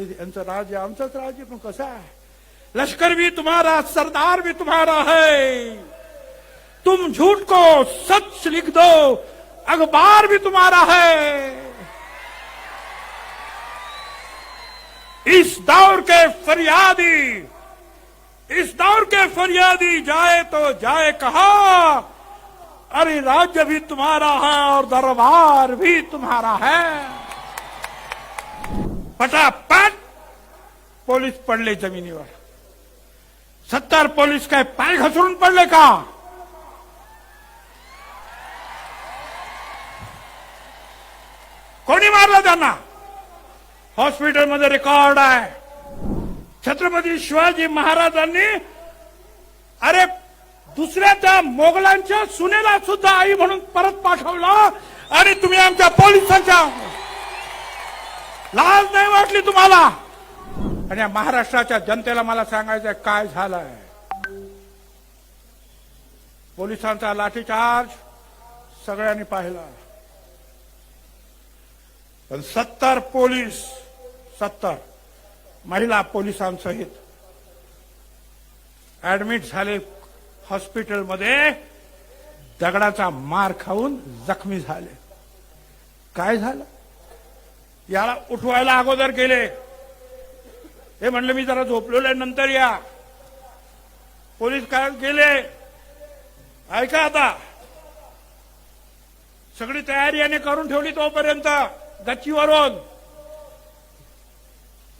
यांचं राज्य आमचंच राज्य पण कसं आहे लश्कर भी तुम्हारा, सरदार भी तुम्हारा है। तुम झूठ को सच लिख दो, अखबार भी तुम्हारा है। इस दौर के फरियादी, इस दौर के फरियादी जाए तो जाए कहा, अरे राज्य भी तुम्हारा है और दरबार भी तुम्हारा है। पटापट पोलीस पडले जमिनीवर. सत्तर पोलीस काय पाय घसरून पडले का? कोणी मारलं त्यांना? हॉस्पिटलमध्ये रेकॉर्ड आहे. छत्रपती शिवाजी महाराजांनी अरे दुसऱ्या त्या मोगलांच्या सुनेला सुद्धा आई म्हणून परत पाठवलं आणि तुम्ही आमच्या पोलिसांच्या लाज नाही वाटली तुम्हाला? आणि या महाराष्ट्राच्या जनतेला मला सांगायचं काय झालंय? पोलिसांचा लाठीचार्ज सगळ्यांनी पाहिला. पण सत्तर पोलीस सत्तर महिला पोलिसांसहित ऍडमिट झाले हॉस्पिटलमध्ये दगडाचा मार खाऊन जखमी झाले. काय झालं? याला उठवायला अगोदर गेले हे म्हणलं मी जरा झोपलेलं नंतर या. पोलीस काय गेले. ऐका आता. सगळी तयारी याने करून ठेवली तोपर्यंत गच्चीवरून.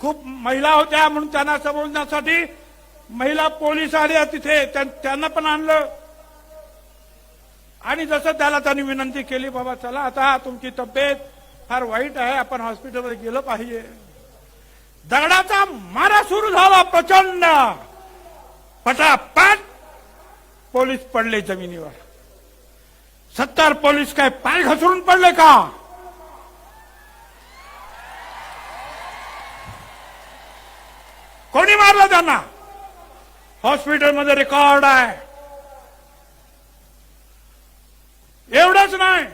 खूप महिला होत्या म्हणून त्यांना समजण्यासाठी महिला पोलीस आल्या तिथे त्यांना पण आणलं. आणि जसं त्याला त्यांनी विनंती केली बाबा चला आता तुमची तब्येत फार वाईट आहे आपण हॉस्पिटलमध्ये गेलं पाहिजे. दगडाचा मारा सुरू झाला प्रचंड. पटापट पोलीस पडले जमिनीवर. सत्तर पोलीस काय पाय घसरून पडले का? कोणी मारलं त्यांना? हॉस्पिटलमध्ये रेकॉर्ड आहे. एवढंच नाही.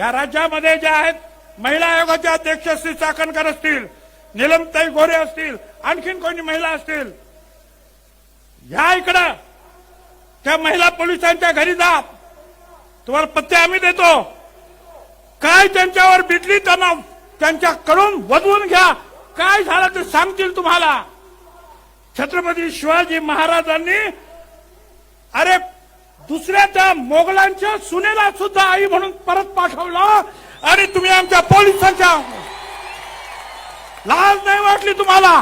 या राज्यामध्ये ज्या आहेत महिला आयोगाचे अध्यक्ष श्री चाकणकर असतील निलमताई गोरे असतील आणखीन कोणी महिला असतील या इकडं त्या महिला पोलिसांच्या घरी जा. तुम्हाला पत्ते आम्ही देतो. काय त्यांच्यावर बिटली त्यांना त्यांच्याकडून वधवून घ्या. काय झालं ते सांगतील तुम्हाला. छत्रपती शिवाजी महाराजांनी दुसऱ्या मोगलांच्या सुनेला सुद्धा आई म्हणून परत पाठवलं आणि तुम्ही आमच्या पोलिसांच्या लाज नाही वाटली तुम्हाला?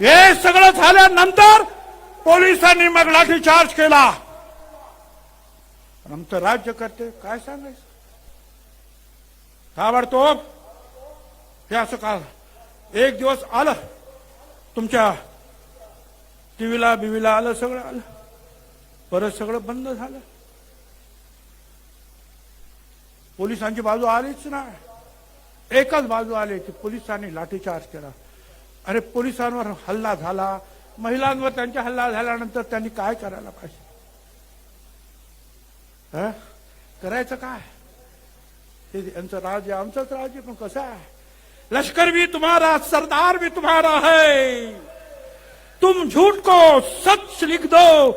हे सगळं झाल्यानंतर पोलिसांनी मग लाठीचार्ज केला. आमचं राज्य करते काय सांगायचं? ताबडतोब हे असं का एक दिवस आलं तुमच्या टीव्हीला बिव्हीला आलं सगळं आलं. परत सगळं बंद झालं. पोलिसांची बाजू आलीच ना एकच बाजू आली की पोलिसांनी लाठीचार्ज केला. अरे पोलिसांवर हल्ला झाला. महिलांवर त्यांचा हल्ला झाल्यानंतर त्यांनी काय करायला पाहिजे? करायचं काय? हे यांचं राज्य आमचंच राज्य पण कसं आहे? लष्कर भी तुम्हारा सरदार भी तुम्हारा है. तुम झूठ को सच लिख दो।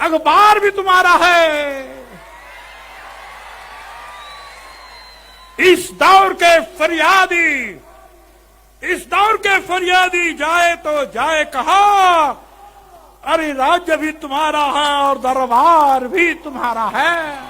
अखबार भी तुम्हारा है। इस दौर के फरियादी, इस दौर के फरियादी जाए तो जाए कहा। अरे राज्य भी तुम्हारा है और दरबार भी तुम्हारा है।